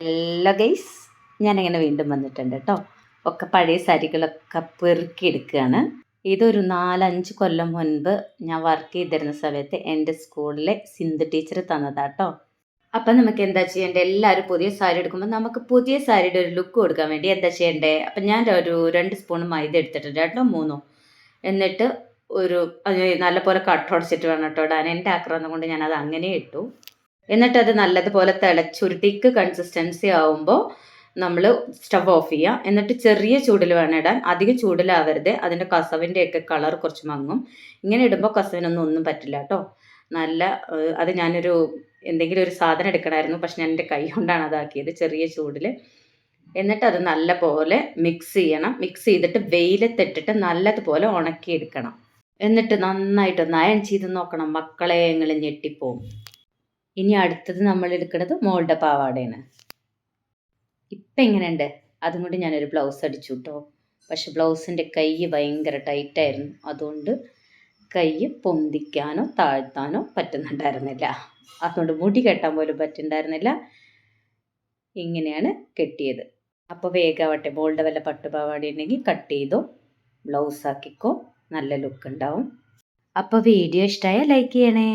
എല്ലാ ഗൈസ് ഞാനങ്ങനെ വീണ്ടും വന്നിട്ടുണ്ട് കേട്ടോ ഒക്കെ പഴയ സാരികളൊക്കെ പെറുക്കി എടുക്കുകയാണ് ഇതൊരു നാലഞ്ച് കൊല്ലം മുൻപ് ഞാൻ വർക്ക് ചെയ്തിരുന്ന സമയത്ത് എന്റെ സ്കൂളിലെ സിന്ധു ടീച്ചർ തന്നതാട്ടോ അപ്പം നമുക്ക് എന്താ ചെയ്യേണ്ടത് എല്ലാവരും പുതിയ സാരി എടുക്കുമ്പോൾ നമുക്ക് പുതിയ സാരിയുടെ ഒരു ലുക്ക് കൊടുക്കാൻ വേണ്ടി എന്താ ചെയ്യേണ്ടത് അപ്പം ഞാൻ ഒരു രണ്ട് സ്പൂൺ മൈദ എടുത്തിട്ടുണ്ട് രണ്ടോ മൂന്നോ. എന്നിട്ട് ഒരു നല്ലപോലെ കട്ടുടച്ചിട്ട് വേണം കേട്ടോ ഇടാൻ. എന്റെ ആക്രമണം കൊണ്ട് ഞാനത് അങ്ങനെ ഇട്ടു. എന്നിട്ട് അത് നല്ലതുപോലെ തിളച്ചുരുട്ടിക്ക് കൺസിസ്റ്റൻസി ആവുമ്പോൾ നമ്മൾ സ്റ്റവ് ഓഫ് ചെയ്യുക എന്നിട്ട് ചെറിയ ചൂടിൽ വേണം ഇടാൻ. അധികം ചൂടിലാവരുത്. അതിന്റെ കസവിന്റെ ഒക്കെ കളർ കുറച്ച് മങ്ങും. ഇങ്ങനെ ഇടുമ്പോൾ കസവിനൊന്നും ഒന്നും പറ്റില്ല കേട്ടോ നല്ല അത് ഞാനൊരു എന്തെങ്കിലും ഒരു സാധനം എടുക്കണമായിരുന്നു പക്ഷെ ഞാൻ എന്റെ കൈ കൊണ്ടാണ് അതാക്കിയത് ചെറിയ ചൂടിൽ. എന്നിട്ട് അത് നല്ല പോലെ മിക്സ് ചെയ്യണം. മിക്സ് ചെയ്തിട്ട് വെയിലത്തിട്ടിട്ട് നല്ലതുപോലെ ഉണക്കിയെടുക്കണം. എന്നിട്ട് നന്നായിട്ട് നയൻ ചെയ്ത് നോക്കണം. മക്കളെ നിങ്ങൾ ഞെട്ടിപ്പോവും. ഇനി അടുത്തത് നമ്മൾ എടുക്കുന്നത് മോളുടെ പാവാടയാണ്. ഇപ്പം എങ്ങനെയുണ്ട്? അതും കൊണ്ട് ഞാനൊരു ബ്ലൗസ് അടിച്ചു കേട്ടോ പക്ഷെ ബ്ലൗസിന്റെ കൈ ഭയങ്കര ടൈറ്റായിരുന്നു അതുകൊണ്ട് കൈ പൊന്തിക്കാനോ താഴ്ത്താനോ പറ്റുന്നുണ്ടായിരുന്നില്ല. അതുകൊണ്ട് മുടി കെട്ടാൻ പോലും പറ്റുന്നുണ്ടായിരുന്നില്ല ഇങ്ങനെയാണ് കെട്ടിയത്. അപ്പോൾ വേഗാവട്ടെ ബോൾഡ് വല്ല പട്ടുപാവാട ഉണ്ടെങ്കിൽ കട്ട് ചെയ്തോ ബ്ലൗസ് ആക്കിക്കോ നല്ല ലുക്ക് ഉണ്ടാവും. അപ്പോൾ വീഡിയോ ഇഷ്ടമായ ലൈക്ക് ചെയ്യണേ.